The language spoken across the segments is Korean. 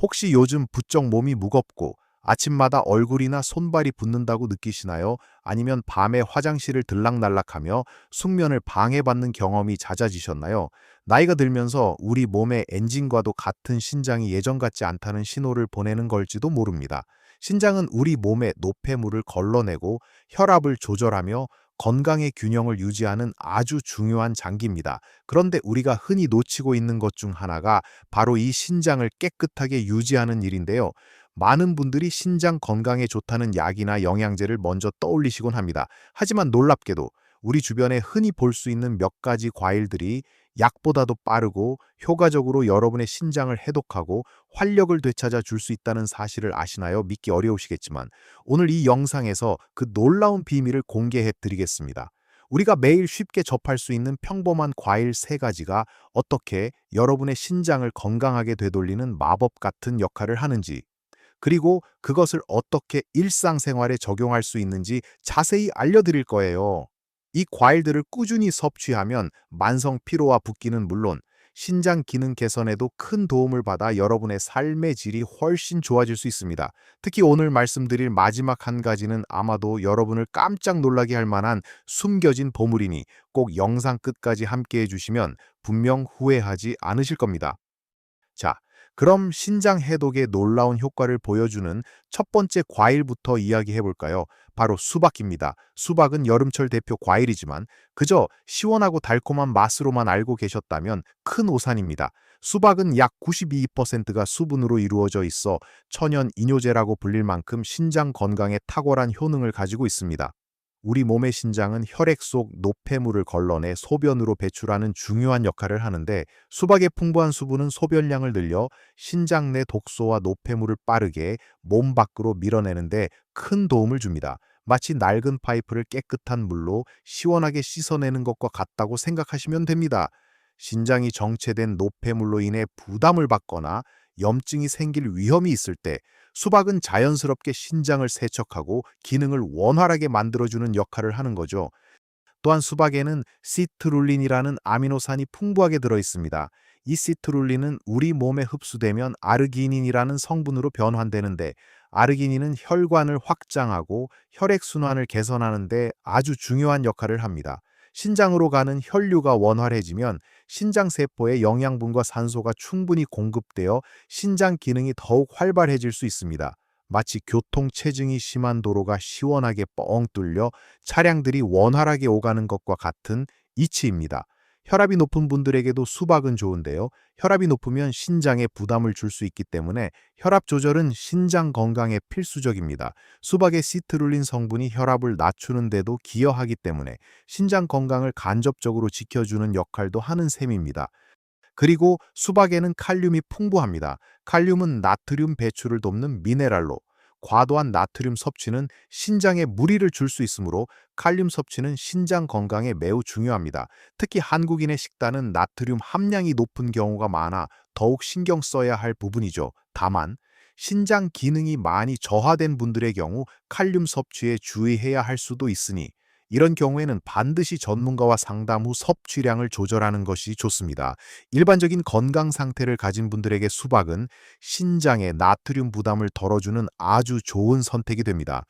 혹시 요즘 부쩍 몸이 무겁고 아침마다 얼굴이나 손발이 붓는다고 느끼시나요? 아니면 밤에 화장실을 들락날락하며 숙면을 방해받는 경험이 잦아지셨나요? 나이가 들면서 우리 몸의 엔진과도 같은 신장이 예전 같지 않다는 신호를 보내는 걸지도 모릅니다. 신장은 우리 몸의 노폐물을 걸러내고 혈압을 조절하며 건강의 균형을 유지하는 아주 중요한 장기입니다. 그런데 우리가 흔히 놓치고 있는 것 중 하나가 바로 이 신장을 깨끗하게 유지하는 일인데요. 많은 분들이 신장 건강에 좋다는 약이나 영양제를 먼저 떠올리시곤 합니다. 하지만 놀랍게도 우리 주변에 흔히 볼 수 있는 몇 가지 과일들이 약보다도 빠르고 효과적으로 여러분의 신장을 해독하고 활력을 되찾아 줄 수 있다는 사실을 아시나요? 믿기 어려우시겠지만 오늘 이 영상에서 그 놀라운 비밀을 공개해 드리겠습니다. 우리가 매일 쉽게 접할 수 있는 평범한 과일 세 가지가 어떻게 여러분의 신장을 건강하게 되돌리는 마법 같은 역할을 하는지 그리고 그것을 어떻게 일상생활에 적용할 수 있는지 자세히 알려드릴 거예요. 이 과일들을 꾸준히 섭취하면 만성 피로와 붓기는 물론 신장 기능 개선에도 큰 도움을 받아 여러분의 삶의 질이 훨씬 좋아질 수 있습니다. 특히 오늘 말씀드릴 마지막 한 가지는 아마도 여러분을 깜짝 놀라게 할 만한 숨겨진 보물이니 꼭 영상 끝까지 함께 해주시면 분명 후회하지 않으실 겁니다. 자, 그럼 신장 해독에 놀라운 효과를 보여주는 첫 번째 과일부터 이야기해 볼까요? 바로 수박입니다. 수박은 여름철 대표 과일이지만 그저 시원하고 달콤한 맛으로만 알고 계셨다면 큰 오산입니다. 수박은 약 92%가 수분으로 이루어져 있어 천연 이뇨제라고 불릴 만큼 신장 건강에 탁월한 효능을 가지고 있습니다. 우리 몸의 신장은 혈액 속 노폐물을 걸러내 소변으로 배출하는 중요한 역할을 하는데 수박의 풍부한 수분은 소변량을 늘려 신장 내 독소와 노폐물을 빠르게 몸 밖으로 밀어내는데 큰 도움을 줍니다. 마치 낡은 파이프를 깨끗한 물로 시원하게 씻어내는 것과 같다고 생각하시면 됩니다. 신장이 정체된 노폐물로 인해 부담을 받거나 염증이 생길 위험이 있을 때 수박은 자연스럽게 신장을 세척하고 기능을 원활하게 만들어주는 역할을 하는 거죠. 또한 수박에는 시트룰린이라는 아미노산이 풍부하게 들어 있습니다. 이 시트룰린은 우리 몸에 흡수되면 아르기닌이라는 성분으로 변환되는데 아르기닌은 혈관을 확장하고 혈액순환을 개선하는 데 아주 중요한 역할을 합니다. 신장으로 가는 혈류가 원활해지면 신장 세포에 영양분과 산소가 충분히 공급되어 신장 기능이 더욱 활발해질 수 있습니다. 마치 교통체증이 심한 도로가 시원하게 뻥 뚫려 차량들이 원활하게 오가는 것과 같은 이치입니다. 혈압이 높은 분들에게도 수박은 좋은데요. 혈압이 높으면 신장에 부담을 줄 수 있기 때문에 혈압 조절은 신장 건강에 필수적입니다. 수박의 시트룰린 성분이 혈압을 낮추는 데도 기여하기 때문에 신장 건강을 간접적으로 지켜주는 역할도 하는 셈입니다. 그리고 수박에는 칼륨이 풍부합니다. 칼륨은 나트륨 배출을 돕는 미네랄로 과도한 나트륨 섭취는 신장에 무리를 줄 수 있으므로 칼륨 섭취는 신장 건강에 매우 중요합니다. 특히 한국인의 식단은 나트륨 함량이 높은 경우가 많아 더욱 신경 써야 할 부분이죠. 다만 신장 기능이 많이 저하된 분들의 경우 칼륨 섭취에 주의해야 할 수도 있으니 이런 경우에는 반드시 전문가와 상담 후 섭취량을 조절하는 것이 좋습니다. 일반적인 건강 상태를 가진 분들에게 수박은 신장의 나트륨 부담을 덜어주는 아주 좋은 선택이 됩니다.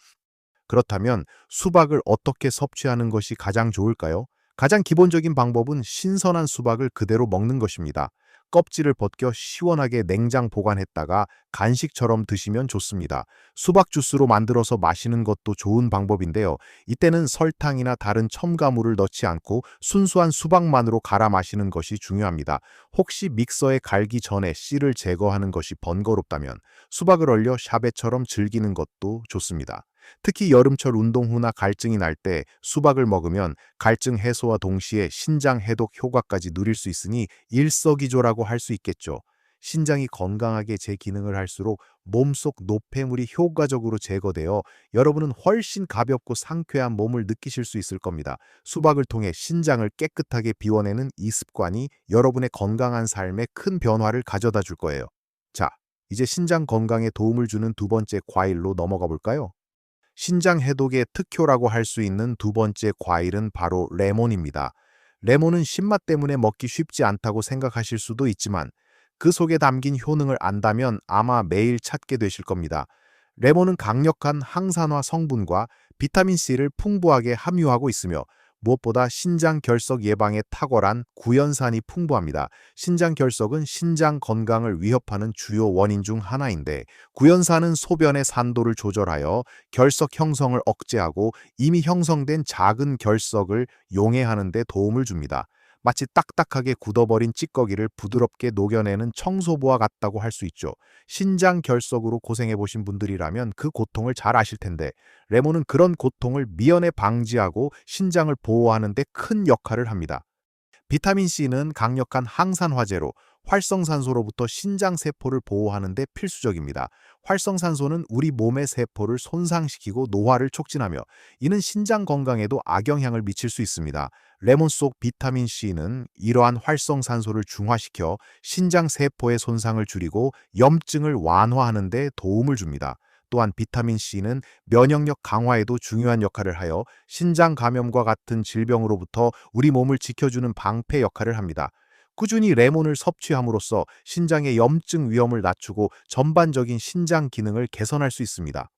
그렇다면 수박을 어떻게 섭취하는 것이 가장 좋을까요? 가장 기본적인 방법은 신선한 수박을 그대로 먹는 것입니다. 껍질을 벗겨 시원하게 냉장 보관했다가 간식처럼 드시면 좋습니다. 수박 주스로 만들어서 마시는 것도 좋은 방법인데요. 이때는 설탕이나 다른 첨가물을 넣지 않고 순수한 수박만으로 갈아 마시는 것이 중요합니다. 혹시 믹서에 갈기 전에 씨를 제거하는 것이 번거롭다면 수박을 얼려 샤베처럼 즐기는 것도 좋습니다. 특히 여름철 운동 후나 갈증이 날 때 수박을 먹으면 갈증 해소와 동시에 신장 해독 효과까지 누릴 수 있으니 일석이조라고 할 수 있겠죠. 신장이 건강하게 제 기능을 할수록 몸속 노폐물이 효과적으로 제거되어 여러분은 훨씬 가볍고 상쾌한 몸을 느끼실 수 있을 겁니다. 수박을 통해 신장을 깨끗하게 비워내는 이 습관이 여러분의 건강한 삶에 큰 변화를 가져다 줄 거예요. 자, 이제 신장 건강에 도움을 주는 두 번째 과일로 넘어가 볼까요? 신장 해독의 특효라고 할 수 있는 두 번째 과일은 바로 레몬입니다. 레몬은 신맛 때문에 먹기 쉽지 않다고 생각하실 수도 있지만 그 속에 담긴 효능을 안다면 아마 매일 찾게 되실 겁니다. 레몬은 강력한 항산화 성분과 비타민C를 풍부하게 함유하고 있으며 무엇보다 신장 결석 예방에 탁월한 구연산이 풍부합니다. 신장 결석은 신장 건강을 위협하는 주요 원인 중 하나인데 구연산은 소변의 산도를 조절하여 결석 형성을 억제하고 이미 형성된 작은 결석을 용해하는 데 도움을 줍니다. 마치 딱딱하게 굳어버린 찌꺼기를 부드럽게 녹여내는 청소부와 같다고 할 수 있죠. 신장 결석으로 고생해 보신 분들이라면 그 고통을 잘 아실 텐데 레몬은 그런 고통을 미연에 방지하고 신장을 보호하는 데 큰 역할을 합니다. 비타민 C는 강력한 항산화제로 활성산소로부터 신장 세포를 보호하는 데 필수적입니다. 활성산소는 우리 몸의 세포를 손상시키고 노화를 촉진하며 이는 신장 건강에도 악영향을 미칠 수 있습니다. 레몬 속 비타민 C는 이러한 활성산소를 중화시켜 신장 세포의 손상을 줄이고 염증을 완화하는 데 도움을 줍니다. 또한 비타민 C는 면역력 강화에도 중요한 역할을 하여 신장 감염과 같은 질병으로부터 우리 몸을 지켜주는 방패 역할을 합니다. 꾸준히 레몬을 섭취함으로써 신장의 염증 위험을 낮추고 전반적인 신장 기능을 개선할 수 있습니다.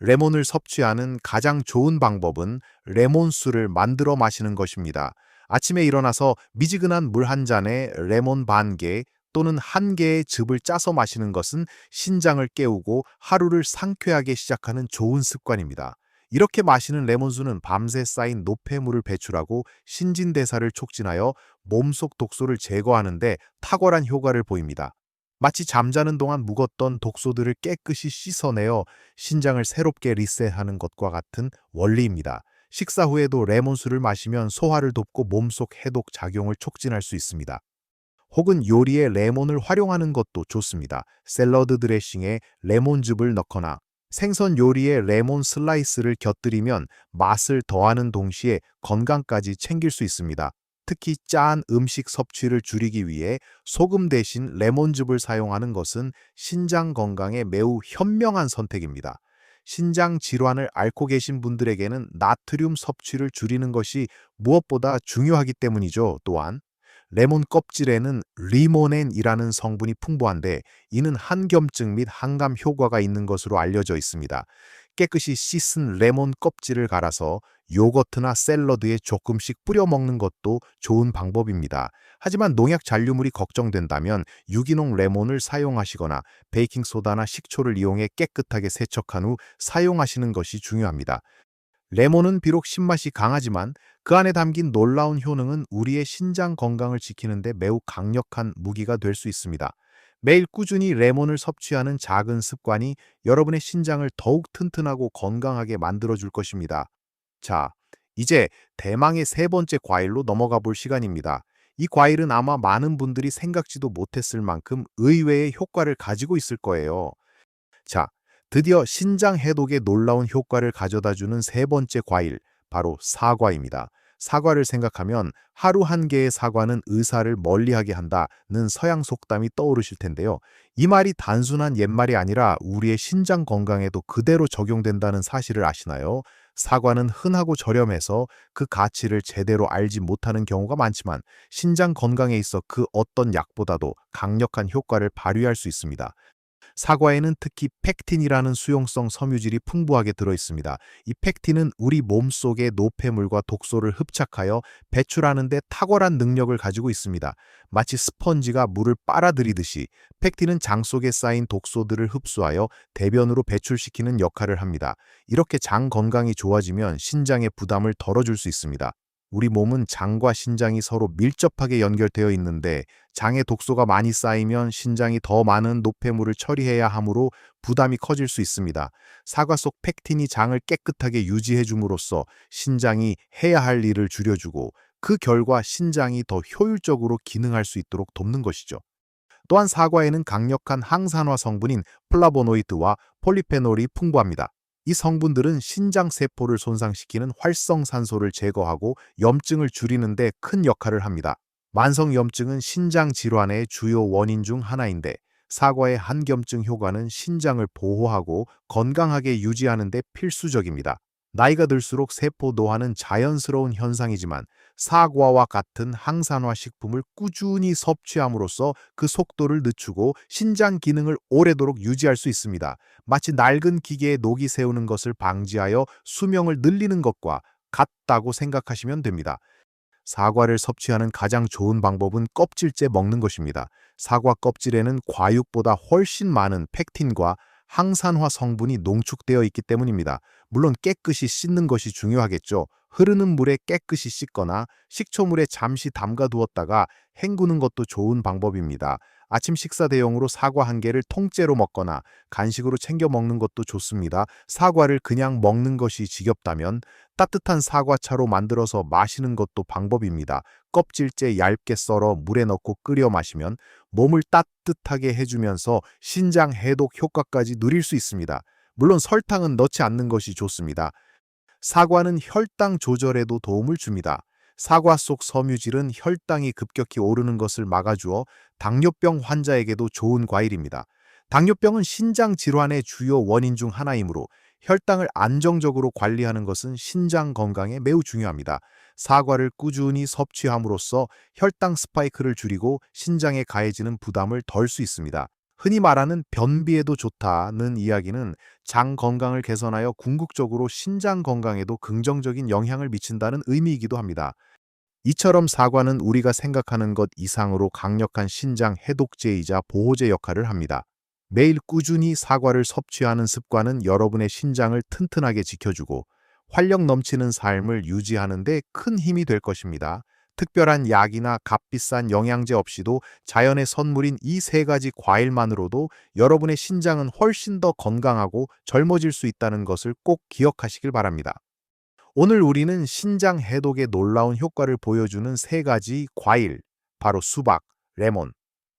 레몬을 섭취하는 가장 좋은 방법은 레몬수를 만들어 마시는 것입니다. 아침에 일어나서 미지근한 물 한 잔에 레몬 반 개 또는 한 개의 즙을 짜서 마시는 것은 신장을 깨우고 하루를 상쾌하게 시작하는 좋은 습관입니다. 이렇게 마시는 레몬수는 밤새 쌓인 노폐물을 배출하고 신진대사를 촉진하여 몸속 독소를 제거하는데 탁월한 효과를 보입니다. 마치 잠자는 동안 묵었던 독소들을 깨끗이 씻어내어 신장을 새롭게 리셋하는 것과 같은 원리입니다. 식사 후에도 레몬수를 마시면 소화를 돕고 몸속 해독 작용을 촉진할 수 있습니다. 혹은 요리에 레몬을 활용하는 것도 좋습니다. 샐러드 드레싱에 레몬즙을 넣거나 생선 요리에 레몬 슬라이스를 곁들이면 맛을 더하는 동시에 건강까지 챙길 수 있습니다. 특히 짠 음식 섭취를 줄이기 위해 소금 대신 레몬즙을 사용하는 것은 신장 건강에 매우 현명한 선택입니다. 신장 질환을 앓고 계신 분들에게는 나트륨 섭취를 줄이는 것이 무엇보다 중요하기 때문이죠. 또한 레몬 껍질에는 리모넨이라는 성분이 풍부한데 이는 한겸증 및 항감 효과가 있는 것으로 알려져 있습니다. 깨끗이 씻은 레몬 껍질을 갈아서 요거트나 샐러드에 조금씩 뿌려 먹는 것도 좋은 방법입니다. 하지만 농약 잔류물이 걱정된다면 유기농 레몬을 사용하시거나 베이킹소다나 식초를 이용해 깨끗하게 세척한 후 사용하시는 것이 중요합니다. 레몬은 비록 신맛이 강하지만 그 안에 담긴 놀라운 효능은 우리의 신장 건강을 지키는 데 매우 강력한 무기가 될 수 있습니다. 매일 꾸준히 레몬을 섭취하는 작은 습관이 여러분의 신장을 더욱 튼튼하고 건강하게 만들어줄 것입니다. 자, 이제 대망의 세 번째 과일로 넘어가 볼 시간입니다. 이 과일은 아마 많은 분들이 생각지도 못했을 만큼 의외의 효과를 가지고 있을 거예요. 자, 드디어 신장 해독에 놀라운 효과를 가져다 주는 세 번째 과일, 바로 사과입니다. 사과를 생각하면 하루 한 개의 사과는 의사를 멀리하게 한다는 서양 속담이 떠오르실 텐데요. 이 말이 단순한 옛말이 아니라 우리의 신장 건강에도 그대로 적용된다는 사실을 아시나요? 사과는 흔하고 저렴해서 그 가치를 제대로 알지 못하는 경우가 많지만 신장 건강에 있어 그 어떤 약보다도 강력한 효과를 발휘할 수 있습니다. 사과에는 특히 펙틴이라는 수용성 섬유질이 풍부하게 들어있습니다. 이 펙틴은 우리 몸속의 노폐물과 독소를 흡착하여 배출하는 데 탁월한 능력을 가지고 있습니다. 마치 스펀지가 물을 빨아들이듯이 펙틴은 장 속에 쌓인 독소들을 흡수하여 대변으로 배출시키는 역할을 합니다. 이렇게 장 건강이 좋아지면 신장의 부담을 덜어줄 수 있습니다. 우리 몸은 장과 신장이 서로 밀접하게 연결되어 있는데 장에 독소가 많이 쌓이면 신장이 더 많은 노폐물을 처리해야 하므로 부담이 커질 수 있습니다. 사과 속 펙틴이 장을 깨끗하게 유지해 줌으로써 신장이 해야 할 일을 줄여주고 그 결과 신장이 더 효율적으로 기능할 수 있도록 돕는 것이죠. 또한 사과에는 강력한 항산화 성분인 플라보노이드와 폴리페놀이 풍부합니다. 이 성분들은 신장 세포를 손상시키는 활성산소를 제거하고 염증을 줄이는 데 큰 역할을 합니다. 만성 염증은 신장 질환의 주요 원인 중 하나인데 사과의 한겸증 효과는 신장을 보호하고 건강하게 유지하는 데 필수적입니다. 나이가 들수록 세포 노화는 자연스러운 현상이지만 사과와 같은 항산화 식품을 꾸준히 섭취함으로써 그 속도를 늦추고 신장 기능을 오래도록 유지할 수 있습니다. 마치 낡은 기계에 녹이 세우는 것을 방지하여 수명을 늘리는 것과 같다고 생각하시면 됩니다. 사과를 섭취하는 가장 좋은 방법은 껍질째 먹는 것입니다. 사과 껍질에는 과육보다 훨씬 많은 팩틴과 항산화 성분이 농축되어 있기 때문입니다. 물론 깨끗이 씻는 것이 중요하겠죠. 흐르는 물에 깨끗이 씻거나 식초물에 잠시 담가 두었다가 헹구는 것도 좋은 방법입니다. 아침 식사 대용으로 사과 한 개를 통째로 먹거나 간식으로 챙겨 먹는 것도 좋습니다. 사과를 그냥 먹는 것이 지겹다면 따뜻한 사과차로 만들어서 마시는 것도 방법입니다. 껍질째 얇게 썰어 물에 넣고 끓여 마시면 몸을 따뜻하게 해주면서 신장 해독 효과까지 누릴 수 있습니다. 물론 설탕은 넣지 않는 것이 좋습니다. 사과는 혈당 조절에도 도움을 줍니다. 사과 속 섬유질은 혈당이 급격히 오르는 것을 막아주어 당뇨병 환자에게도 좋은 과일입니다. 당뇨병은 신장 질환의 주요 원인 중 하나이므로 혈당을 안정적으로 관리하는 것은 신장 건강에 매우 중요합니다. 사과를 꾸준히 섭취함으로써 혈당 스파이크를 줄이고 신장에 가해지는 부담을 덜 수 있습니다. 흔히 말하는 변비에도 좋다는 이야기는 장 건강을 개선하여 궁극적으로 신장 건강에도 긍정적인 영향을 미친다는 의미이기도 합니다. 이처럼 사과는 우리가 생각하는 것 이상으로 강력한 신장 해독제이자 보호제 역할을 합니다. 매일 꾸준히 사과를 섭취하는 습관은 여러분의 신장을 튼튼하게 지켜주고 활력 넘치는 삶을 유지하는 데 큰 힘이 될 것입니다. 특별한 약이나 값비싼 영양제 없이도 자연의 선물인 이 세 가지 과일만으로도 여러분의 신장은 훨씬 더 건강하고 젊어질 수 있다는 것을 꼭 기억하시길 바랍니다. 오늘 우리는 신장 해독에 놀라운 효과를 보여주는 세 가지 과일, 바로 수박, 레몬,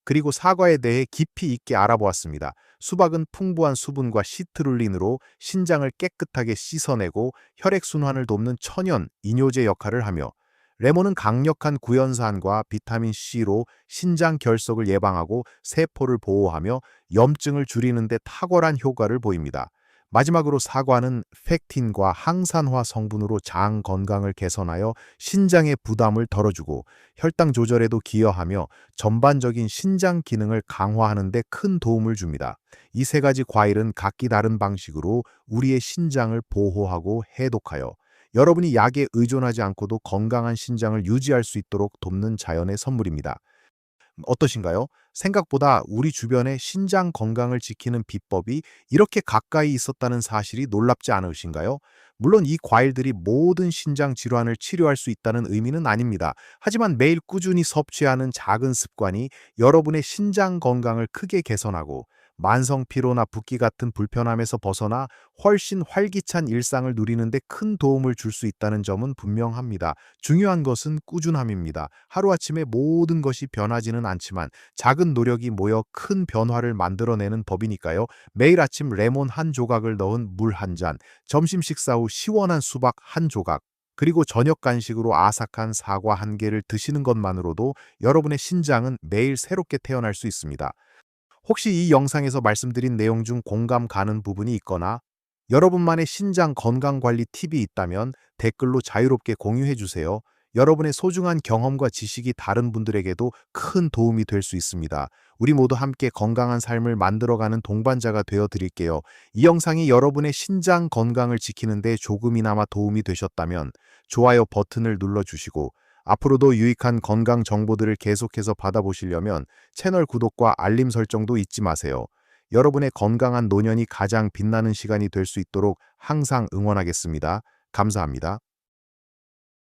그리고 사과에 대해 깊이 있게 알아보았습니다. 수박은 풍부한 수분과 시트룰린으로 신장을 깨끗하게 씻어내고 혈액순환을 돕는 천연 이뇨제 역할을 하며 레몬은 강력한 구연산과 비타민 C로 신장 결석을 예방하고 세포를 보호하며 염증을 줄이는 데 탁월한 효과를 보입니다. 마지막으로 사과는 팩틴과 항산화 성분으로 장 건강을 개선하여 신장의 부담을 덜어주고 혈당 조절에도 기여하며 전반적인 신장 기능을 강화하는 데 큰 도움을 줍니다. 이 세 가지 과일은 각기 다른 방식으로 우리의 신장을 보호하고 해독하여 여러분이 약에 의존하지 않고도 건강한 신장을 유지할 수 있도록 돕는 자연의 선물입니다. 어떠신가요? 생각보다 우리 주변의 신장 건강을 지키는 비법이 이렇게 가까이 있었다는 사실이 놀랍지 않으신가요? 물론 이 과일들이 모든 신장 질환을 치료할 수 있다는 의미는 아닙니다. 하지만 매일 꾸준히 섭취하는 작은 습관이 여러분의 신장 건강을 크게 개선하고 만성 피로나 붓기 같은 불편함에서 벗어나 훨씬 활기찬 일상을 누리는데 큰 도움을 줄 수 있다는 점은 분명합니다. 중요한 것은 꾸준함입니다. 하루아침에 모든 것이 변하지는 않지만 작은 노력이 모여 큰 변화를 만들어내는 법이니까요. 매일 아침 레몬 한 조각을 넣은 물 한 잔, 점심 식사 후 시원한 수박 한 조각, 그리고 저녁 간식으로 아삭한 사과 한 개를 드시는 것만으로도 여러분의 신장은 매일 새롭게 태어날 수 있습니다. 혹시 이 영상에서 말씀드린 내용 중 공감 가는 부분이 있거나 여러분만의 신장 건강 관리 팁이 있다면 댓글로 자유롭게 공유해 주세요. 여러분의 소중한 경험과 지식이 다른 분들에게도 큰 도움이 될 수 있습니다. 우리 모두 함께 건강한 삶을 만들어가는 동반자가 되어 드릴게요. 이 영상이 여러분의 신장 건강을 지키는 데 조금이나마 도움이 되셨다면 좋아요 버튼을 눌러주시고 앞으로도 유익한 건강 정보들을 계속해서 받아보시려면 채널 구독과 알림 설정도 잊지 마세요. 여러분의 건강한 노년이 가장 빛나는 시간이 될 수 있도록 항상 응원하겠습니다. 감사합니다.